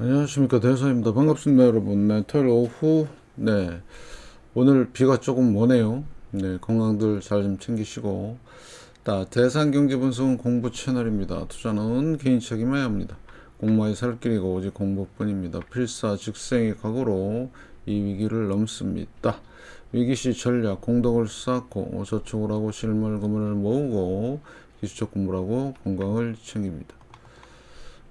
안녕하십니까 대사입니다. 반갑습니다 여러분. 네, 토요일 오후 네 오늘 비가 조금 오네요. 네 건강들 잘 좀 챙기시고 자, 대산경제분석은 공부 채널입니다. 투자는 개인 책임해야 합니다. 공부의 살 길이고 오직 공부뿐입니다. 필사 직생의 각오로 이 위기를 넘습니다. 위기시 전략 공덕을 쌓고 저축을 하고 실물금을 모으고 기술적 공부를 하고 건강을 챙깁니다.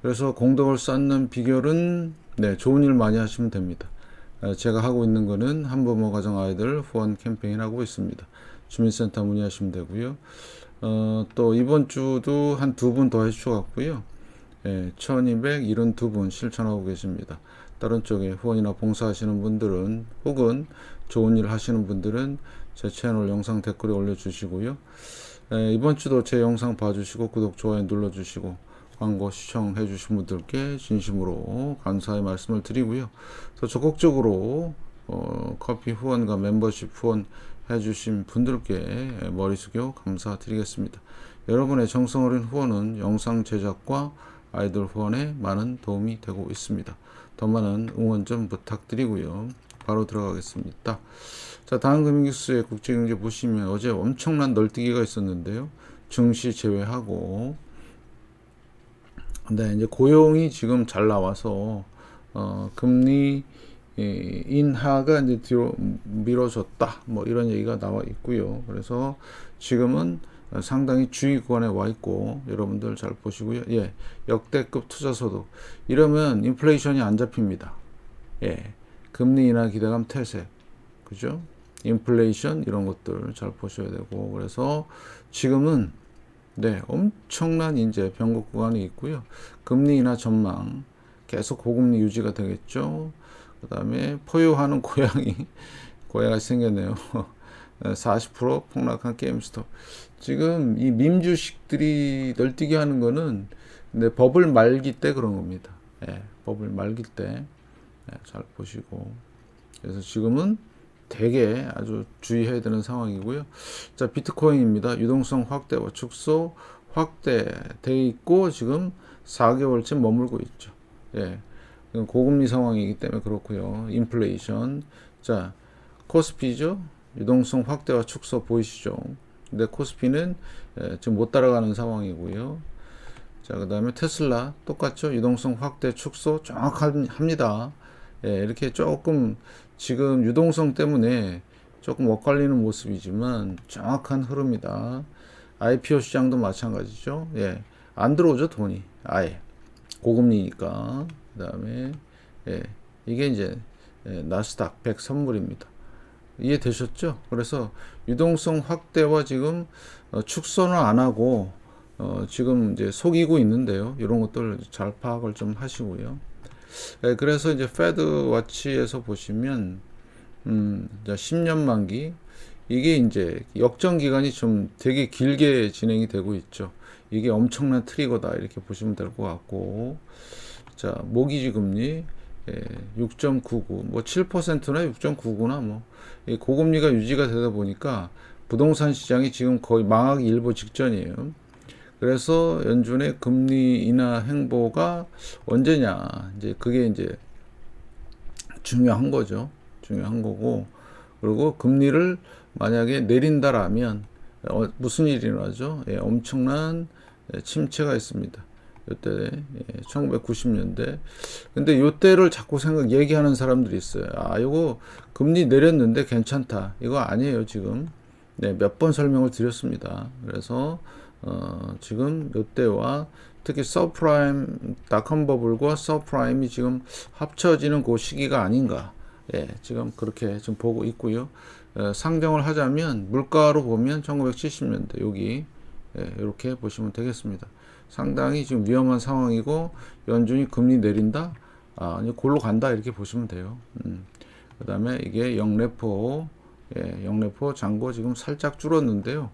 그래서 공덕을 쌓는 비결은 네, 좋은 일 많이 하시면 됩니다. 에, 제가 하고 있는 거는 한부모 가정 아이들 후원 캠페인 하고 있습니다. 주민센터 문의하시면 되고요. 어, 또 이번 주도 한 두 분 더 해주셔갖고요. 예, 1272분 실천하고 계십니다. 다른 쪽에 후원이나 봉사하시는 분들은 혹은 좋은 일 하시는 분들은 제 채널 영상 댓글에 올려주시고요. 예, 이번 주도 제 영상 봐주시고 구독, 좋아요 눌러주시고 광고 시청해 주신 분들께 진심으로 감사의 말씀을 드리고요. 더 적극적으로 어, 커피 후원과 멤버십 후원 해주신 분들께 머리 숙여 감사드리겠습니다. 여러분의 정성 어린 후원은 영상 제작과 아이돌 후원에 많은 도움이 되고 있습니다. 더 많은 응원 좀 부탁드리고요. 바로 들어가겠습니다. 자, 다음 금융뉴스의 국제경제 보시면 어제 엄청난 널뛰기가 있었는데요. 증시 제외하고 네, 이제 고용이 지금 잘 나와서 어, 금리 이, 인하가 이제 뒤로 미뤄졌다. 뭐 이런 얘기가 나와 있고요. 그래서 지금은 상당히 주의 구간에 와 있고 여러분들 잘 보시고요. 예, 역대급 투자 소득 이러면 인플레이션이 안 잡힙니다. 예, 금리 인하 기대감 태세, 그죠? 인플레이션 이런 것들 잘 보셔야 되고 그래서 지금은 네, 엄청난 이제 변곡 구간이 있고요. 금리 인하 전망 계속 고금리 유지가 되겠죠. 그 다음에 포효하는 고양이, 고양이가 생겼네요. 40% 폭락한 게임스톱. 지금 이 밈주식들이 널뛰기 하는 거는 네, 버블 말기 때 그런 겁니다. 예, 버블 말기 때. 예, 잘 보시고. 그래서 지금은 되게 아주 주의해야 되는 상황이고요. 자, 비트코인입니다. 유동성 확대와 축소 확대돼 있고 지금 4개월째 머물고 있죠. 예. 고금리 상황이기 때문에 그렇고요. 인플레이션. 자, 코스피죠. 유동성 확대와 축소 보이시죠? 근데 코스피는 예, 지금 못 따라가는 상황이고요. 자, 그 다음에 테슬라 똑같죠? 유동성 확대 축소 정확합니다. 예, 이렇게 조금 지금 유동성 때문에 조금 엇갈리는 모습이지만 정확한 흐름이다. IPO 시장도 마찬가지죠. 예, 안 들어오죠 돈이 아예 고금리니까. 그 다음에 예, 이게 이제 예, 나스닥 100 선물입니다. 이해되셨죠? 그래서 유동성 확대와 지금 어, 축소는 안 하고 어, 지금 이제 속이고 있는데요. 이런 것들 잘 파악을 좀 하시고요. 예, 그래서 이제 페드 와치에서 보시면 음, 10년 만기 이게 이제 역전 기간이 좀 되게 길게 진행이 되고 있죠. 이게 엄청난 트리거다 이렇게 보시면 될 것 같고 자 모기지 금리 예, 6.99, 뭐 7%나 6.99나 뭐 고금리가 유지가 되다 보니까 부동산 시장이 지금 거의 망하기 일보 직전이에요. 그래서 연준의 금리 인하 행보가 언제냐 이제 그게 이제 중요한 거죠. 중요한 거고 그리고 금리를 만약에 내린다라면 어, 무슨 일이 일어나죠? 예, 엄청난 침체가 있습니다. 요때 예, 1990년대. 근데 요때를 자꾸 생각 얘기하는 사람들이 있어요. 아, 이거 금리 내렸는데 괜찮다. 이거 아니에요, 지금. 네, 몇 번 설명을 드렸습니다. 그래서 어, 지금 요때와 특히 서프라임 닷컴 버블과 서프라임이 지금 합쳐지는 그 시기가 아닌가. 예, 지금 그렇게 좀 보고 있고요. 어, 상정을 하자면 물가로 보면 1970년대 여기 예, 이렇게 보시면 되겠습니다. 상당히 지금 위험한 상황이고 연준이 금리 내린다. 아, 이제 골로 간다 이렇게 보시면 돼요. 음. 그 다음에 이게 영레포 예, 영레포 잔고 지금 살짝 줄었는데요.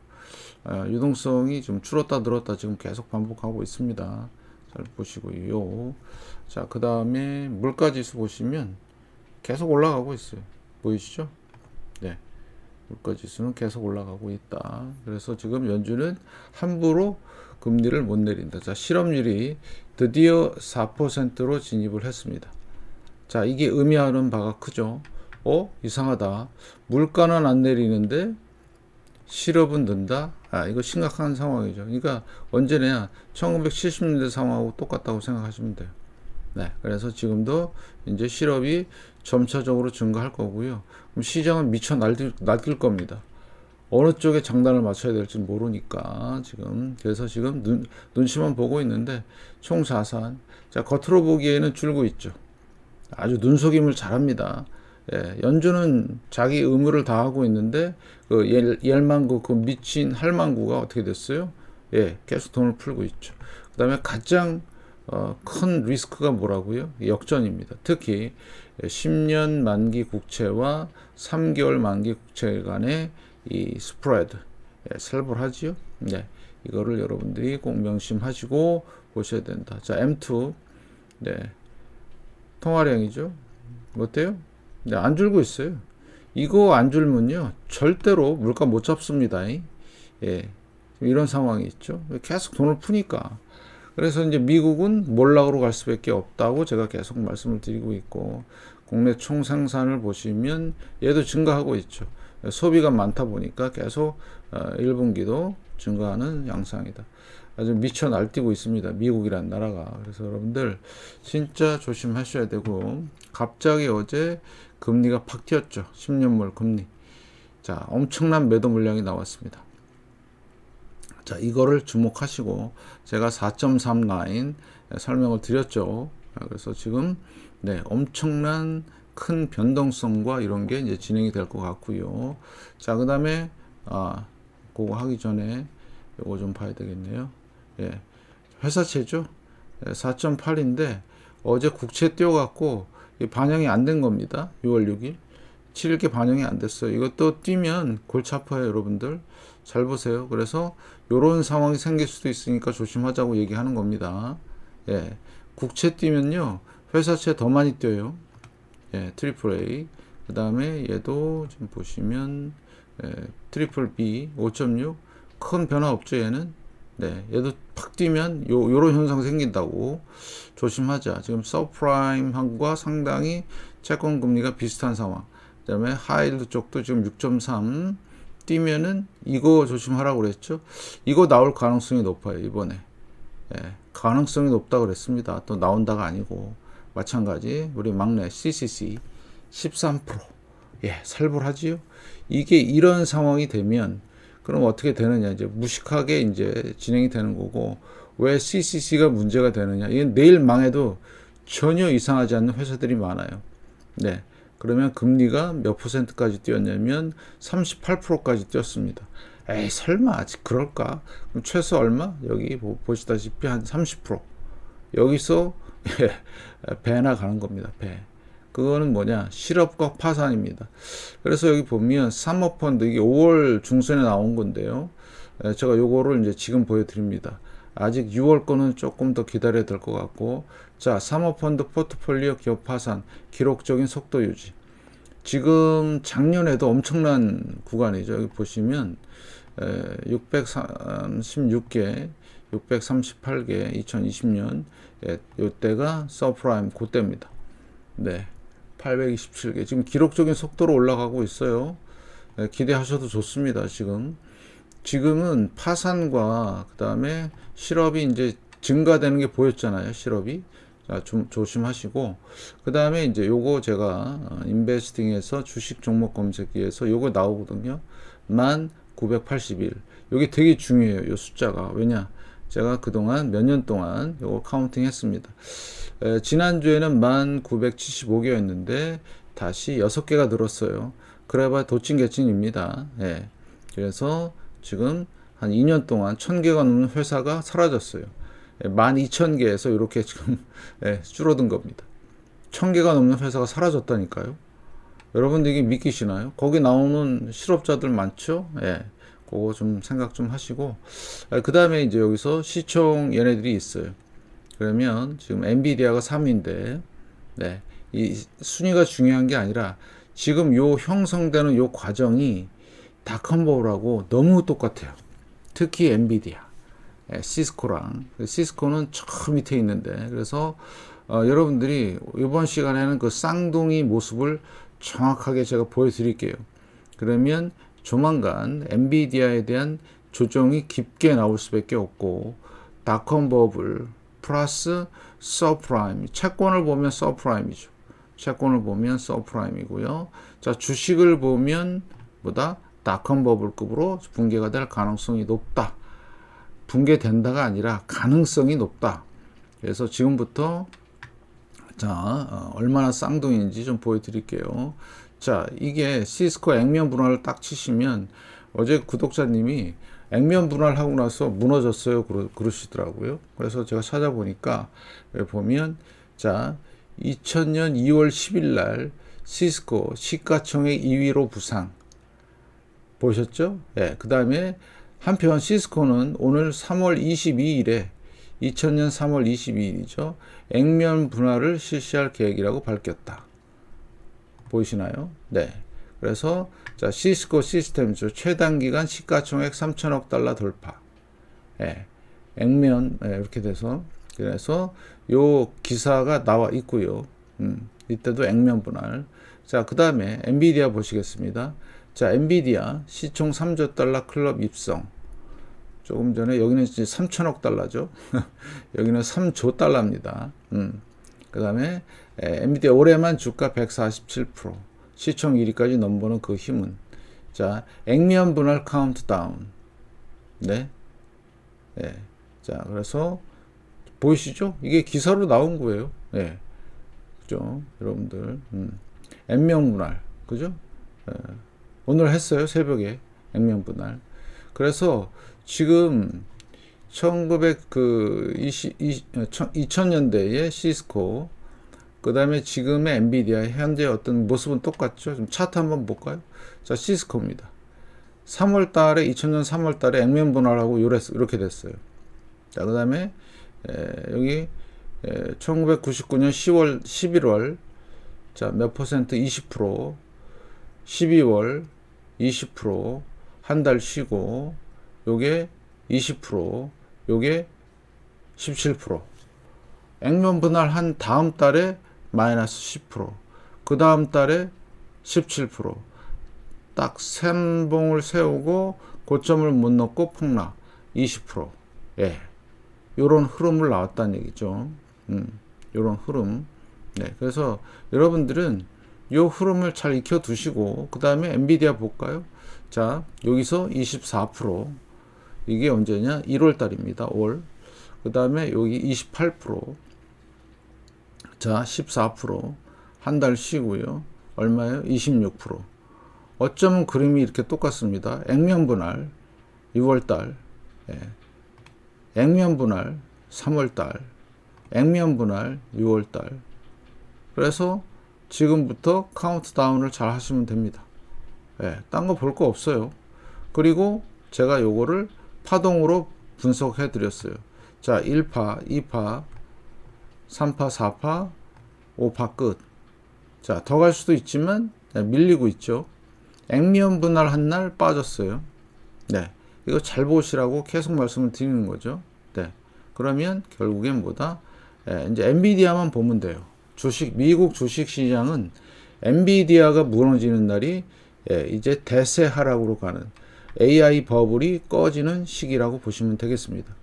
아, 유동성이 좀 줄었다 늘었다 지금 계속 반복하고 있습니다. 잘 보시고요. 자, 그 다음에 물가 지수 보시면 계속 올라가고 있어요. 보이시죠? 네. 물가 지수는 계속 올라가고 있다. 그래서 지금 연준은 함부로 금리를 못 내린다. 자, 실업률이 드디어 4%로 진입을 했습니다. 자, 이게 의미하는 바가 크죠. 어? 이상하다. 물가는 안 내리는데 실업은 는다? 아, 이거 심각한 상황이죠. 그러니까 언제냐? 1970년대 상황하고 똑같다고 생각하시면 돼요. 네. 그래서 지금도 이제 실업이 점차적으로 증가할 거고요. 그럼 시장은 미쳐 날뛸, 날뛸 겁니다. 어느 쪽에 장단을 맞춰야 될지 모르니까 지금 그래서 지금 눈, 눈치만 보고 있는데 총 자산 자 겉으로 보기에는 줄고 있죠. 아주 눈속임을 잘합니다. 예, 연준은 자기 의무를 다 하고 있는데 그 열, 열망구 그 미친 할망구가 어떻게 됐어요? 예, 계속 돈을 풀고 있죠. 그다음에 가장 어, 큰 리스크가 뭐라고요? 역전입니다. 특히 10년 만기 국채와 3개월 만기 국채 간의 이 스프레드 예, 살벌하지요. 네, 이거를 여러분들이 꼭 명심하시고 보셔야 된다. 자, M2 네, 통화량이죠. 어때요? 네, 안 줄고 있어요. 이거 안 줄면요, 절대로 물가 못 잡습니다. 예, 이런 상황이 있죠. 계속 돈을 푸니까. 그래서 이제 미국은 몰락으로 갈 수밖에 없다고 제가 계속 말씀을 드리고 있고, 국내 총생산을 보시면 얘도 증가하고 있죠. 소비가 많다 보니까 계속 1분기도 어, 증가하는 양상이다. 아주 미쳐 날뛰고 있습니다. 미국이란 나라가. 그래서 여러분들 진짜 조심하셔야 되고 갑자기 어제 금리가 팍 튀었죠. 10년물 금리. 자, 엄청난 매도 물량이 나왔습니다. 자, 이거를 주목하시고 제가 4.3 라인 설명을 드렸죠. 그래서 지금 네, 엄청난 큰 변동성과 이런 게 이제 진행이 될 것 같고요. 자, 그 다음에, 아, 그거 하기 전에 요거 좀 봐야 되겠네요. 예. 회사채죠? 4.8인데 어제 국채 띄워갖고 반영이 안 된 겁니다. 6월 6일. 7일께 반영이 안 됐어요. 이것도 뛰면 골치 아파요, 여러분들. 잘 보세요. 그래서 요런 상황이 생길 수도 있으니까 조심하자고 얘기하는 겁니다. 예. 국채 뛰면요. 회사채 더 많이 뛰어요. 예, 트리플 A. 그 다음에 얘도 지금 보시면 예, 트리플 B 5.6. 큰 변화 없죠, 얘는. 네, 얘도 팍 뛰면 요, 요런 현상 생긴다고 조심하자. 지금 서프라임과 상당히 채권 금리가 비슷한 상황. 그 다음에 하이드 쪽도 지금 6.3 뛰면은 이거 조심하라고 그랬죠. 이거 나올 가능성이 높아요, 이번에. 예, 가능성이 높다 그랬습니다. 또 나온다가 아니고. 마찬가지 우리 막내 CCC 13% 예, 살벌하지요. 이게 이런 상황이 되면 그럼 어떻게 되느냐 이제 무식하게 이제 진행이 되는 거고 왜 CCC가 문제가 되느냐 이건 내일 망해도 전혀 이상하지 않는 회사들이 많아요. 네. 그러면 금리가 몇 퍼센트까지 뛰었냐면 38%까지 뛰었습니다. 에이 설마 아직 그럴까? 그럼 최소 얼마? 여기 보시다시피 한 30% 여기서 배나 가는 겁니다. 배. 그거는 뭐냐? 실업과 파산입니다. 그래서 여기 보면 사모펀드 이게 5월 중순에 나온 건데요. 제가 요거를 이제 지금 보여드립니다. 아직 6월 거는 조금 더 기다려야 될 것 같고, 자, 사모펀드 포트폴리오 기업 파산 기록적인 속도 유지. 지금 작년에도 엄청난 구간이죠. 여기 보시면 636개 638개 2020년 예, 요때가 서프라임 그때입니다. 네. 827개. 지금 기록적인 속도로 올라가고 있어요. 예, 기대하셔도 좋습니다. 지금. 지금은 파산과 그 다음에 실업이 이제 증가되는 게 보였잖아요. 실업이. 자, 좀 조심하시고 그 다음에 이제 요거 제가 어, 인베스팅에서 주식 종목 검색기에서 요거 나오거든요. 만 981. 요게 되게 중요해요. 요 숫자가. 왜냐? 제가 그동안 몇 년 동안 요거 카운팅 했습니다. 에, 지난주에는 1975개였는데 다시 6개가 늘었어요. 그래봐 도찐개찐입니다. 예. 그래서 지금 한 2년 동안 1000개가 넘는 회사가 사라졌어요. 예, 12,000개에서 이렇게 지금 예, 줄어든 겁니다. 1000개가 넘는 회사가 사라졌다니까요. 여러분들 이게 믿기시나요? 거기 나오는 실업자들 많죠? 예. 그거 좀 생각 좀 하시고 아, 그 다음에 이제 여기서 시총 얘네들이 있어요. 그러면 지금 엔비디아가 3위인데 네, 이 순위가 중요한 게 아니라 지금 요 형성되는 요 과정이 다컴버라고 너무 똑같아요. 특히 엔비디아. 예, 시스코랑 그 시스코는 저 밑에 있는데 그래서 어, 여러분들이 이번 시간에는 그 쌍둥이 모습을 정확하게 제가 보여드릴게요. 그러면 조만간 엔비디아에 대한 조정이 깊게 나올 수밖에 없고 닷컴 버블 플러스 서프라임 채권을 보면 서프라임이죠. 채권을 보면 서프라임이고요. 자 주식을 보면 보다 닷컴 버블급으로 붕괴가 될 가능성이 높다. 붕괴된다가 아니라 가능성이 높다. 그래서 지금부터 자 어, 얼마나 쌍둥이인지 좀 보여드릴게요. 자 이게 시스코 액면 분할을 딱 치시면 어제 구독자님이 액면 분할하고 나서 무너졌어요 그러, 그러시더라고요. 그래서 제가 찾아보니까 보면 자 2000년 2월 10일 날 시스코 시가총액 2위로 부상 보셨죠? 예. 그 다음에 한편 시스코는 오늘 3월 22일에 2000년 3월 22일이죠. 액면 분할을 실시할 계획이라고 밝혔다. 보이시나요? 네. 그래서 자 시스코 시스템즈 최단기간 시가총액 3천억 달러 돌파. 예. 액면 예, 이렇게 돼서 그래서 요 기사가 나와 있고요. 음, 이때도 액면 분할. 자, 그다음에 엔비디아 보시겠습니다. 자, 엔비디아 시총 3조 달러 클럽 입성. 조금 전에 여기는 이제 3천억 달러죠. 여기는 3조 달러입니다. 음. 그다음에 엔비디아 올해만 주가 147%. 시총 1위까지 넘보는 그 힘은 자, 액면 분할 카운트다운. 네. 네. 자, 그래서 보이시죠? 이게 기사로 나온 거예요. 네. 그죠? 여러분들. 음. 액면 분할. 그죠? 네. 오늘 했어요. 새벽에 액면 분할. 그래서 지금 1900 그 20, 2000년대의 시스코 그 다음에 지금의 엔비디아 현재 어떤 모습은 똑같죠. 좀 차트 한번 볼까요? 자, 시스코입니다. 3월 달에 2000년 3월 달에 액면 분할하고 이렇게 됐어요. 자, 그다음에 여기 에, 1999년 10월 11월 자, 몇 퍼센트 20% 12월 20%한 달 쉬고 요게 20% 요게 17% 액면 분할한 다음 달에 마이너스 10%그 다음 달에 17%딱 3봉을 세우고 고점을 못 넣고 폭락 20% 예. 요런 흐름을 나왔다는 얘기죠. 음. 요런 흐름. 네. 그래서 여러분들은 요 흐름을 잘 익혀 두시고 그 다음에 엔비디아 볼까요? 자, 여기서 24% 이게 언제냐? 1월 달입니다. 올. 그 다음에 여기 28% 자, 14%한 달 쉬고요. 얼마예요? 26%. 어쩌면 그림이 이렇게 똑같습니다. 액면 분할 6월 달. 예. 액면 분할 3월 달. 액면 분할 6월 달. 그래서 지금부터 카운트다운을 잘 하시면 됩니다. 예, 딴거 볼 거 없어요. 그리고 제가 요거를 파동으로 분석해 드렸어요. 자, 1파, 2파, 3파, 4파, 5파 끝. 자, 더 갈 수도 있지만 밀리고 있죠. 액면 분할 한 날 빠졌어요. 네. 이거 잘 보시라고 계속 말씀을 드리는 거죠. 네. 그러면 결국엔 뭐다? 예, 이제 엔비디아만 보면 돼요. 주식 미국 주식 시장은 엔비디아가 무너지는 날이 예, 이제 대세 하락으로 가는 AI 버블이 꺼지는 시기라고 보시면 되겠습니다.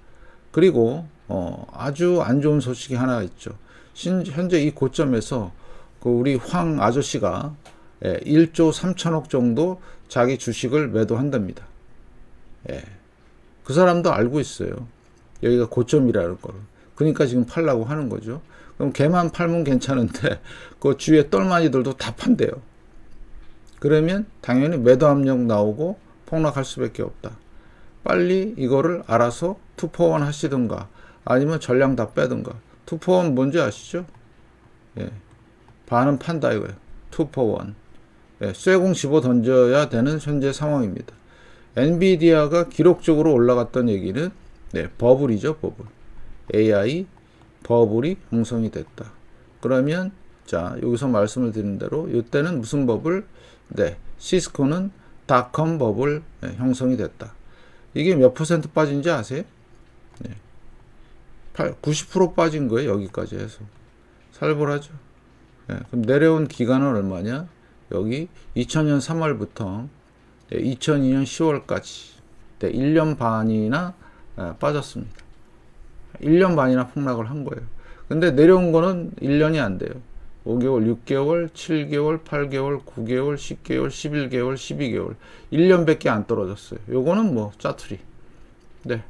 그리고 어, 아주 안 좋은 소식이 하나 있죠. 신, 현재 이 고점에서 그 우리 황 아저씨가 예, 1조 3천억 정도 자기 주식을 매도한답니다. 예. 그 사람도 알고 있어요. 여기가 고점이라는 걸. 그러니까 지금 팔라고 하는 거죠. 그럼 개만 팔면 괜찮은데 그 주위에 똘마니들도 다 판대요. 그러면 당연히 매도 압력 나오고 폭락할 수밖에 없다. 빨리 이거를 알아서 투포원 하시든가 아니면 전량 다 빼든가. 투포원 뭔지 아시죠? 예. 반은 판다 이거예요. 투포원. 예. 쇠공 집어 던져야 되는 현재 상황입니다. 엔비디아가 기록적으로 올라갔던 얘기는 네, 버블이죠, 버블. AI 버블이 형성이 됐다. 그러면 자 여기서 말씀을 드린 대로 이때는 무슨 버블? 네, 시스코는 닷컴 버블 네, 형성이 됐다. 이게 몇 퍼센트 빠진지 아세요? 네. 90% 빠진 거예요. 여기까지 해서. 살벌하죠. 네. 그럼 내려온 기간은 얼마냐? 여기 2000년 3월부터 2002년 10월까지 네, 1년 반이나 아, 빠졌습니다. 1년 반이나 폭락을 한 거예요. 근데 내려온 거는 1년이 안 돼요. 5개월, 6개월, 7개월, 8개월, 9개월, 10개월, 11개월, 12개월. 1년밖에 안 떨어졌어요. 요거는 뭐 짜투리. 네.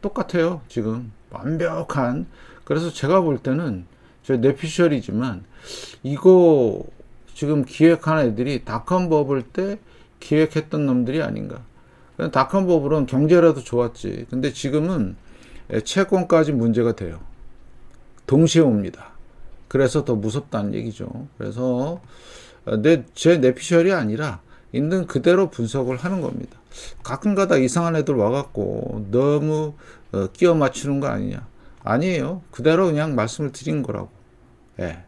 똑같아요. 지금 완벽한 그래서 제가 볼 때는 저 내피셜이지만 이거 지금 기획한 애들이 닷컴 버블 때 기획했던 놈들이 아닌가. 닷컴 버블은 경제라도 좋았지. 근데 지금은 채권까지 문제가 돼요. 동시에 옵니다. 그래서 더 무섭다는 얘기죠. 그래서 내, 제 내피셜이 아니라 있는 그대로 분석을 하는 겁니다. 가끔가다 이상한 애들 와갖고 너무 어, 끼워 맞추는 거 아니냐. 아니에요. 그대로 그냥 말씀을 드린 거라고. 예.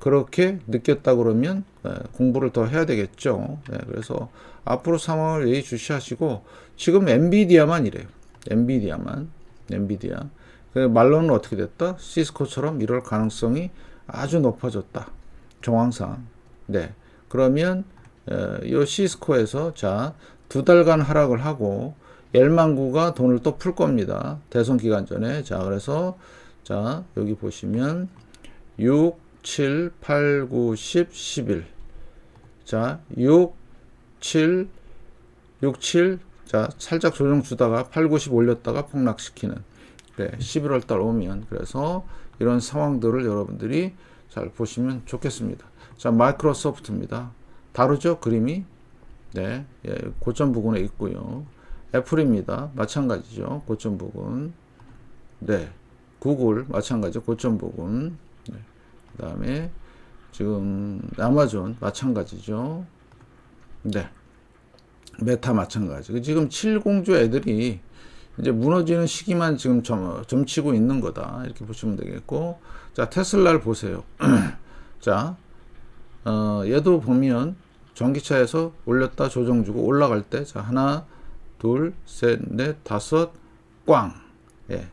그렇게 느꼈다 그러면 예, 공부를 더 해야 되겠죠. 예, 그래서 앞으로 상황을 예의주시하시고 지금 엔비디아만 이래요. 엔비디아만 엔비디아. 그 말로는 어떻게 됐다? 시스코처럼 이럴 가능성이 아주 높아졌다. 정황상. 네. 그러면 어, 이 시스코에서 자 두 달간 하락을 하고 열만구가 돈을 또 풀 겁니다. 대선 기간 전에. 자, 그래서 자, 여기 보시면 6 7 8 9 10 11. 자, 6 7 6 7 자, 살짝 조정 주다가 8 90 올렸다가 폭락시키는 네, 11월 달 오면 그래서 이런 상황들을 여러분들이 잘 보시면 좋겠습니다. 자, 마이크로소프트입니다. 다르죠? 그림이? 네, 예, 고점 부근에 있고요. 애플입니다. 마찬가지죠. 고점 부근. 네, 구글 마찬가지 고점 부근. 네. 그 다음에 지금 아마존 마찬가지죠. 네, 메타 마찬가지. 그 지금 7공주 애들이 이제 무너지는 시기만 지금 점, 점치고 있는 거다. 이렇게 보시면 되겠고. 자, 테슬라를 보세요. 자, 어, 얘도 보면 전기차에서 올렸다 조정 주고 올라갈 때, 자, 하나, 둘, 셋, 넷, 다섯, 꽝. 예.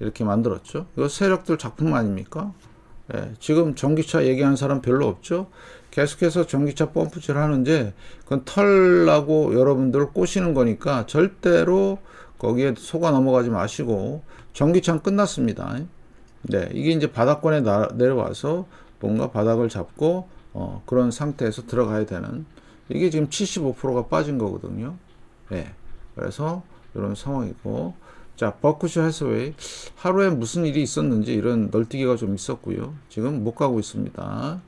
이렇게 만들었죠. 이거 세력들 작품 아닙니까? 예. 지금 전기차 얘기하는 사람 별로 없죠? 계속해서 전기차 펌프질 하는데, 그건 털라고 여러분들 꼬시는 거니까 절대로 거기에 속아 넘어가지 마시고, 전기차는 끝났습니다. 네. 이게 이제 바닥권에 나, 내려와서 뭔가 바닥을 잡고, 어, 그런 상태에서 들어가야 되는 이게 지금 75%가 빠진 거거든요. 네. 그래서 이런 상황이고 자 버크셔 해서웨이 하루에 무슨 일이 있었는지 이런 널뛰기가 좀 있었고요. 지금 못 가고 있습니다.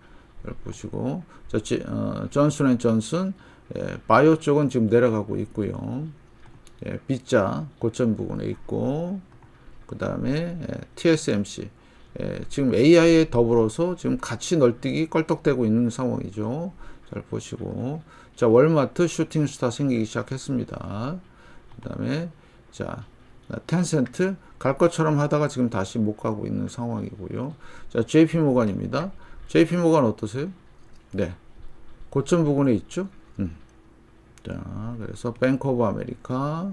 보시고 자 어, 존슨 앤 존슨 예, 바이오 쪽은 지금 내려가고 있고요. 예, B자 고점 부분에 있고 그 다음에 예, TSMC 예, 지금 AI에 더불어서 지금 같이 널뛰기 껄떡대고 있는 상황이죠. 잘 보시고. 자, 월마트 슈팅 스타 생기기 시작했습니다. 그 다음에, 자, 텐센트 갈 것처럼 하다가 지금 다시 못 가고 있는 상황이고요. 자, JP 모간입니다. JP 모간 어떠세요? 네. 고점 부근에 있죠? 음. 자, 그래서 뱅크 오브 아메리카,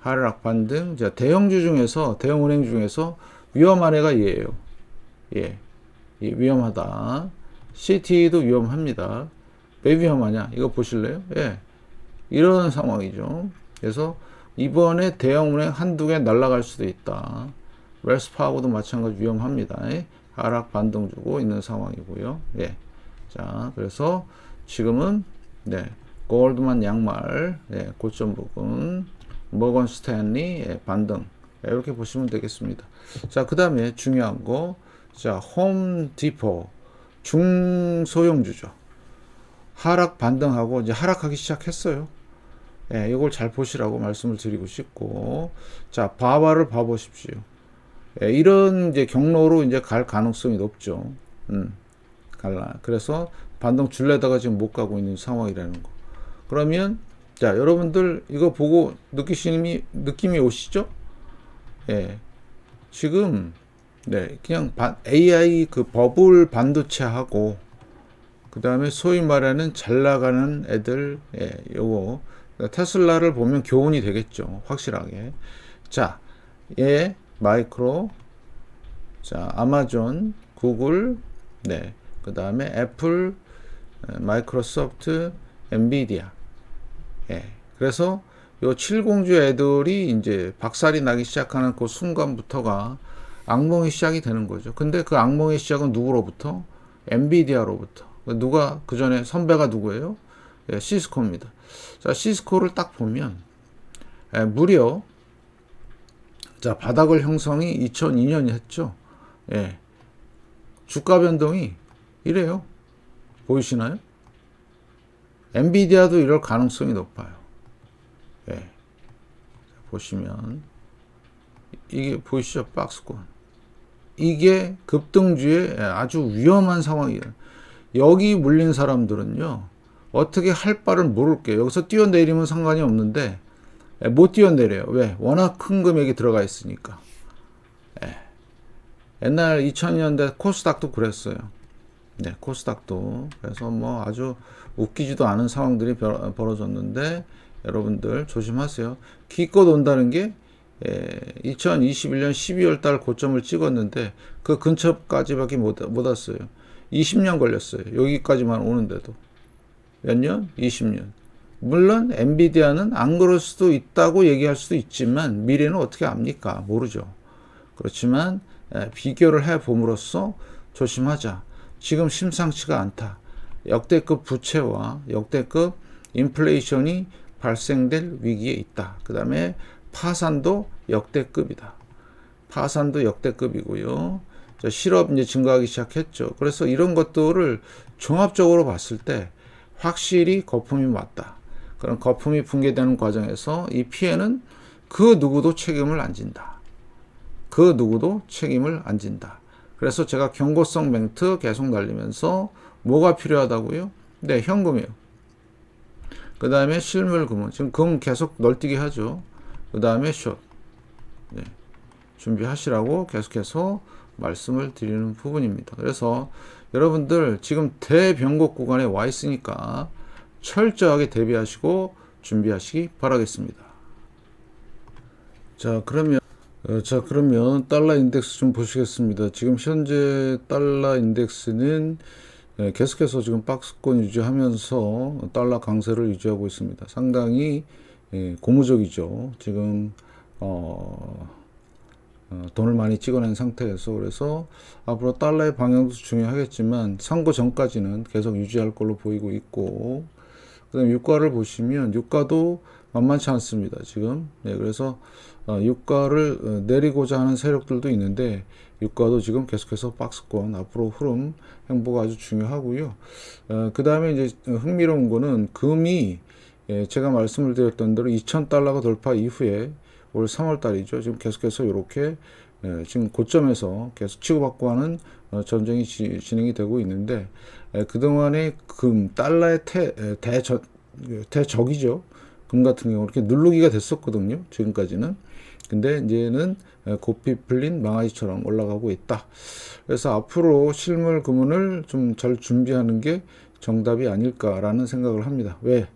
하락 반등. 자, 대형주 중에서, 대형은행 중에서 위험한 애가 얘예요. 예. 위험하다. CT도 위험합니다. 왜 위험하냐? 이거 보실래요? 예. 이런 상황이죠. 그래서 이번에 대형은행 한두 개 날아갈 수도 있다. 웰스파하고도 마찬가지 위험합니다. 예. 하락 반등 주고 있는 상황이고요. 예. 자, 그래서 지금은 네. 골드만 양말, 예, 고점 부분, 머건 스탠리 예, 반등 이렇게 보시면 되겠습니다. 자, 그 다음에 중요한 거, 자, 홈 디포 중소형주죠. 하락 반등하고 이제 하락하기 시작했어요. 예, 이걸 잘 보시라고 말씀을 드리고 싶고, 자, 바바를 봐보십시오. 예, 이런 이제 경로로 이제 갈 가능성이 높죠. 음, 갈라. 그래서 반등 줄래다가 지금 못 가고 있는 상황이라는 거. 그러면, 자, 여러분들 이거 보고 느끼시는 느낌이 오시죠? 예. 지금 네, 그냥 AI 그 버블 반도체하고 그 다음에 소위 말하는 잘 나가는 애들, 예, 요거 테슬라를 보면 교훈이 되겠죠, 확실하게. 자, 예, 마이크로, 자, 아마존, 구글, 네, 그 다음에 애플, 에, 마이크로소프트, 엔비디아. 예, 그래서 요 칠공주 애들이 이제 박살이 나기 시작하는 그 순간부터가 악몽이 시작이 되는 거죠. 근데 그 악몽의 시작은 누구로부터? 엔비디아로부터. 누가 그 전에 선배가 누구예요? 예, 시스코입니다. 자, 시스코를 딱 보면 예, 무려 자 바닥을 형성이 2002년이 했죠. 예, 주가 변동이 이래요. 보이시나요? 엔비디아도 이럴 가능성이 높아요. 예, 보시면 이게 보이시죠? 박스권. 이게 급등주의 아주 위험한 상황이에요. 여기 물린 사람들은요, 어떻게 할 바를 모를게요. 여기서 뛰어내리면 상관이 없는데, 예, 못 뛰어내려요. 왜? 워낙 큰 금액이 들어가 있으니까. 예. 옛날 2000년대 코스닥도 그랬어요. 네, 코스닥도. 그래서 뭐 아주 웃기지도 않은 상황들이 벌- 벌어졌는데, 여러분들 조심하세요. 기껏 온다는 게, 예, 2021년 12월 달 고점을 찍었는데, 그 근처까지밖에 못, 못 왔어요. 20년 걸렸어요. 여기까지만 오는데도. 몇 년? 20년. 물론 엔비디아는 안 그럴 수도 있다고 얘기할 수도 있지만 미래는 어떻게 압니까? 모르죠. 그렇지만 에, 비교를 해 봄으로써 조심하자. 지금 심상치가 않다. 역대급 부채와 역대급 인플레이션이 발생될 위기에 있다. 그 다음에 파산도 역대급이다. 파산도 역대급이고요. 자, 실업 이제 증가하기 시작했죠. 그래서 이런 것들을 종합적으로 봤을 때 확실히 거품이 왔다. 그런 거품이 붕괴되는 과정에서 이 피해는 그 누구도 책임을 안 진다. 그 누구도 책임을 안 진다. 그래서 제가 경고성 멘트 계속 날리면서 뭐가 필요하다고요? 네, 현금이에요. 그 다음에 실물 금은 지금 금 계속 널뛰게 하죠. 그 다음에 숏. 네. 준비하시라고 계속해서 말씀을 드리는 부분입니다. 그래서 여러분들 지금 대변곡 구간에 와 있으니까 철저하게 대비하시고 준비하시기 바라겠습니다. 자, 그러면 어, 자, 그러면 달러 인덱스 좀 보시겠습니다. 지금 현재 달러 인덱스는 예, 계속해서 지금 박스권 유지하면서 달러 강세를 유지하고 있습니다. 상당히 예, 고무적이죠. 지금 어, 어, 돈을 많이 찍어낸 상태에서 그래서 앞으로 달러의 방향도 중요하겠지만 선거 전까지는 계속 유지할 걸로 보이고 있고 그다음 유가를 보시면 유가도 만만치 않습니다 지금 네, 그래서 어, 유가를 어, 내리고자 하는 세력들도 있는데 유가도 지금 계속해서 박스권 앞으로 흐름 행보가 아주 중요하고요 어, 그 다음에 이제 흥미로운 거는 금이 예, 제가 말씀을 드렸던 대로 2,000달러가 돌파 이후에 올 3월 달이죠. 지금 계속해서 이렇게 예, 지금 고점에서 계속 치고받고 하는 어, 전쟁이 지, 진행이 되고 있는데 예, 그동안의 금 달러의 태, 에, 대저, 대적이죠. 금 같은 경우 이렇게 누르기가 됐었거든요. 지금까지는. 근데 이제는 에, 고삐 풀린 망아지처럼 올라가고 있다. 그래서 앞으로 실물 금은을 좀 잘 준비하는 게 정답이 아닐까라는 생각을 합니다. 왜?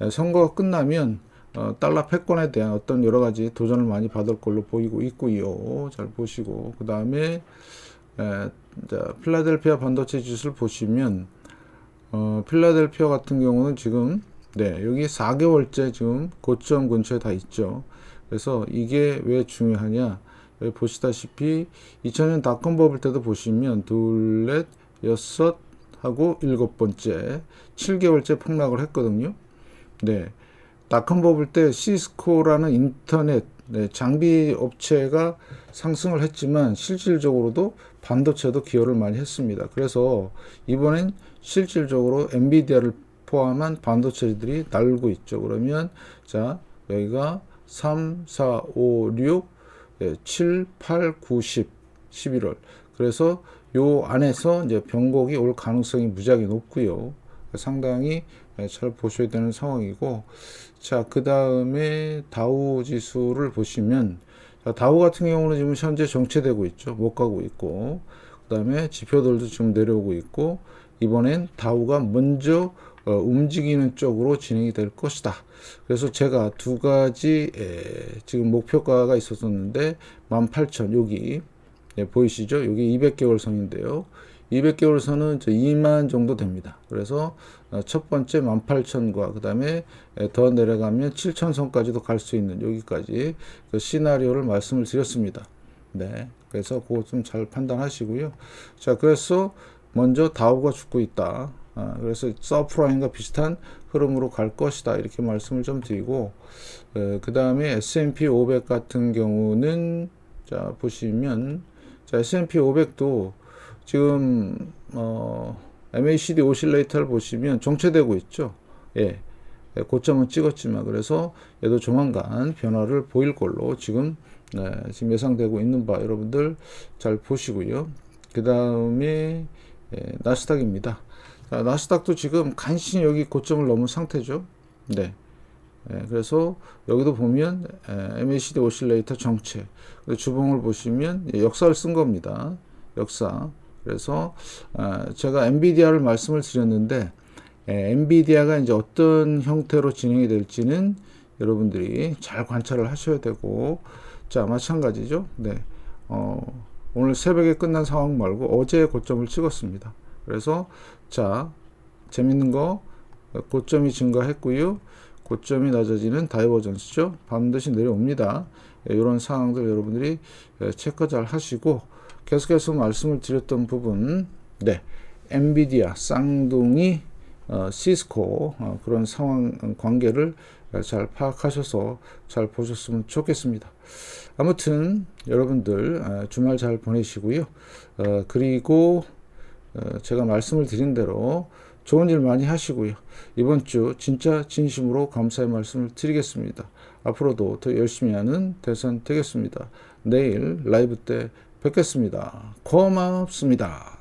에, 선거가 끝나면 어, 달러 패권에 대한 어떤 여러 가지 도전을 많이 받을 걸로 보이고 있고요. 잘 보시고 그 다음에 필라델피아 반도체 지수를 보시면 어, 필라델피아 같은 경우는 지금 네 여기 4개월째 지금 고점 근처에 다 있죠. 그래서 이게 왜 중요하냐? 여기 보시다시피 2000년 닷컴 버블 때도 보시면 둘, 넷, 여섯 하고 일곱 번째 7개월째 폭락을 했거든요. 네. 닷컴 버블 때 시스코라는 인터넷 네, 장비 업체가 상승을 했지만 실질적으로도 반도체도 기여를 많이 했습니다. 그래서 이번엔 실질적으로 엔비디아를 포함한 반도체들이 날고 있죠. 그러면 자 여기가 3, 4, 5, 6, 예, 7, 8, 9, 10, 11월. 그래서 요 안에서 이제 변곡이 올 가능성이 무지하게 높고요. 상당히 예, 잘 보셔야 되는 상황이고 자 그 다음에 다우 지수를 보시면 자, 다우 같은 경우는 지금 현재 정체되고 있죠 못 가고 있고 그 다음에 지표들도 지금 내려오고 있고 이번엔 다우가 먼저 어, 움직이는 쪽으로 진행이 될 것이다. 그래서 제가 두 가지 에, 지금 목표가가 있었었는데 18,000 여기 예, 보이시죠? 여기 200개월 선인데요. 200개월 선은 저 2만 정도 됩니다. 그래서 어, 첫 번째 18,000과 그 다음에 더 내려가면 7,000선까지도 갈 수 있는 여기까지 그 시나리오를 말씀을 드렸습니다. 네. 그래서 그거 좀잘 판단하시고요. 자, 그래서 먼저 다우가 죽고 있다. 아, 그래서 서프라인과 비슷한 흐름으로 갈 것이다. 이렇게 말씀을 좀 드리고, 그 다음에 S&P 500 같은 경우는, 자, 보시면, 자, S&P 500도 지금, 어, MACD 오실레이터를 보시면 정체되고 있죠. 예. 예, 고점은 찍었지만 그래서 얘도 조만간 변화를 보일 걸로 지금 네, 지금 예상되고 있는 바 여러분들 잘 보시고요. 그 다음에 예, 나스닥입니다. 자, 나스닥도 지금 간신히 여기 고점을 넘은 상태죠. 네. 예, 그래서 여기도 보면 예, MACD 오실레이터 정체 주봉을 보시면 예, 역사를 쓴 겁니다. 역사. 그래서 아, 제가 엔비디아를 말씀을 드렸는데 예, 엔비디아가 이제 어떤 형태로 진행이 될지는 여러분들이 잘 관찰을 하셔야 되고 자 마찬가지죠. 네. 어, 오늘 새벽에 끝난 상황 말고 어제 고점을 찍었습니다. 그래서 자 재밌는 거 고점이 증가했고요. 고점이 낮아지는 다이버전스죠. 반드시 내려옵니다. 이런 예, 상황들 여러분들이 예, 체크 잘 하시고 계속해서 말씀을 드렸던 부분, 네, 엔비디아 쌍둥이 어, 시스코 어, 그런 상황 관계를 잘 파악하셔서 잘 보셨으면 좋겠습니다. 아무튼 여러분들 어, 주말 잘 보내시고요. 어, 그리고 어, 제가 말씀을 드린 대로 좋은 일 많이 하시고요. 이번 주 진짜 진심으로 감사의 말씀을 드리겠습니다. 앞으로도 더 열심히 하는 대선 되겠습니다. 내일 라이브 때 뵙겠습니다. 고맙습니다.